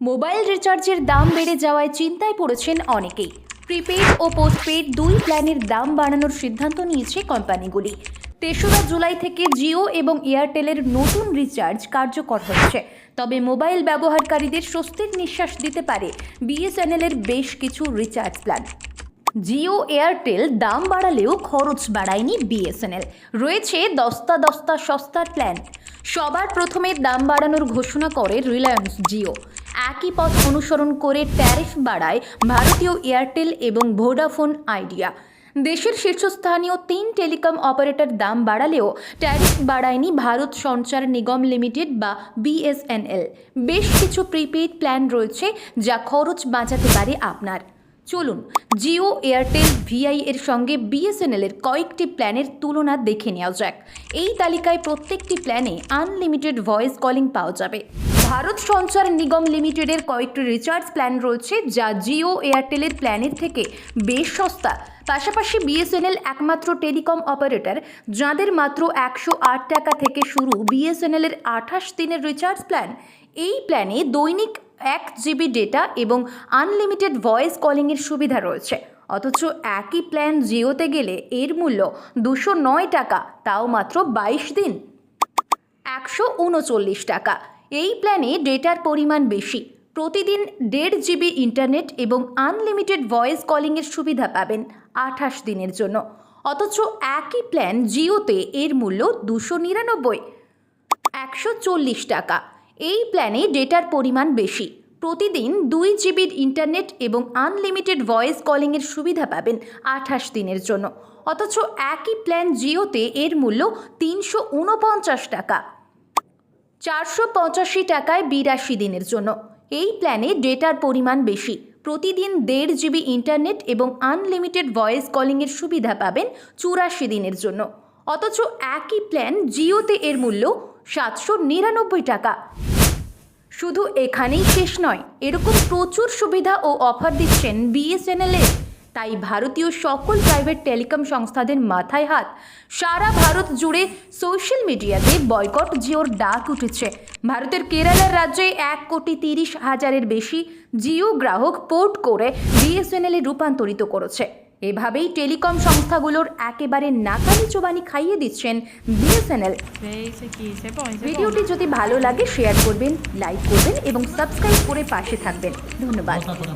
Mobile রিচার্জের দাম বেড়ে যাওয়ায় চিন্তায় পড়েছেন অনেকেই। প্রিপেড ও পোস্টপেড দুই প্ল্যানের দাম বাড়ানোর সিদ্ধান্ত নিয়েছে কোম্পানিগুলি। তেসরা জুলাই থেকে জিও এবং এয়ারটেলের নতুন রিচার্জ কার্যকর হচ্ছে। তবে মোবাইল ব্যবহারকারীদের স্বস্তির নিঃশ্বাস দিতে পারে বিএসএনএলের বেশ কিছু রিচার্জ প্ল্যান। জিও এয়ারটেল দাম বাড়ালেও খরচ বাড়ায়নি বিএসএনএল। রয়েছে দস্তা দস্তা সস্তার প্ল্যান। সবার প্রথমে দাম বাড়ানোর ঘোষণা করে রিলায়েন্স জিও। একই পথ অনুসরণ করে ট্যারিফ বাড়ায় ভারতীয় এয়ারটেল এবং ভোডাফোন আইডিয়া। দেশের শীর্ষস্থানীয় তিন টেলিকম অপারেটর দাম বাড়ালেও ট্যারিফ বাড়ায়নি ভারত সঞ্চার নিগম লিমিটেড বা বিএসএনএল। বেশ কিছু প্রিপেইড প্ল্যান রয়েছে যা খরচ বাঁচাতে পারে আপনার। চলুন, জিও এয়ারটেল ভিআই এর সঙ্গে বিএসএনএল এর কয়েকটি প্ল্যানের তুলনা দেখে নেওয়া যাক। এই তালিকায় প্রত্যেকটি প্ল্যানে আনলিমিটেড ভয়েস কলিং পাওয়া যাবে। ভারত সঞ্চার নিগম লিমিটেডের কয়েকটি রিচার্জ প্ল্যান রয়েছে, যা জিও এয়ারটেলের প্ল্যানের থেকে বেশ সস্তা। পাশাপাশি বিএসএনএল একমাত্র টেলিকম অপারেটর, যাদের মাত্র একশো আট টাকা থেকে শুরু বিএসএনএল এর আঠাশ দিনের রিচার্জ প্ল্যান। এই প্ল্যানে দৈনিক এক জিবি ডেটা এবং আনলিমিটেড ভয়েস কলিংয়ের সুবিধা রয়েছে। অথচ একই প্ল্যান জিওতে গেলে এর মূল্য দুশো নয় টাকা, তাও মাত্র বাইশ দিন। একশো উনচল্লিশ টাকা। এই প্ল্যানে ডেটার পরিমাণ বেশি। প্রতিদিন দেড় জিবি ইন্টারনেট এবং আনলিমিটেড ভয়েস কলিংয়ের সুবিধা পাবেন আঠাশ দিনের জন্য। অথচ একই প্ল্যান জিওতে এর মূল্য দুশো নিরানব্বই। একশো চল্লিশ টাকা। এই প্ল্যানে ডেটার পরিমাণ বেশি। প্রতিদিন দুই জিবির ইন্টারনেট এবং আনলিমিটেড ভয়েস কলিংয়ের সুবিধা পাবেন আঠাশ দিনের জন্য। অথচ একই প্ল্যান জিওতে এর মূল্য তিনশো উনপঞ্চাশ টাকা। চারশো পঁচাশি টাকায় বিরাশি দিনের জন্য। এই প্ল্যানে ডেটার পরিমাণ বেশি। প্রতিদিন দেড় জিবি ইন্টারনেট এবং আনলিমিটেড ভয়েস কলিংয়ের সুবিধা পাবেন চুরাশি দিনের জন্য। অথচ একই প্ল্যান জিওতে এর মূল্য সাতশো নিরানব্বই টাকা। শুধু এখানেই শেষ নয়, এরকম প্রচুর সুবিধা ও অফার দিচ্ছেন বিএসএনএল এ তাই ভারতীয় সকল প্রাইভেট টেলিকম সংস্থাদের মাথায় হাত সারা ভারত জুড়ে সোশ্যাল মিডিয়াতে বয়কট জিওর ডাক উঠেছে। ভারতের কেরালার রাজ্যে এক কোটি তিরিশ হাজারের বেশি জিও গ্রাহক পোর্ট করে বিএসএনএল রূপান্তরিত করেছে। এভাবেই টেলিকম সংস্থাগুলোর একেবারে নাকানি চোবানি খাইয়ে দিচ্ছেন বিএসএনএল. ভিডিওটি যদি ভালো লাগে শেয়ার করবেন লাইক করবেন এবং সাবস্ক্রাইব করে পাশে থাকবেন। ধন্যবাদ।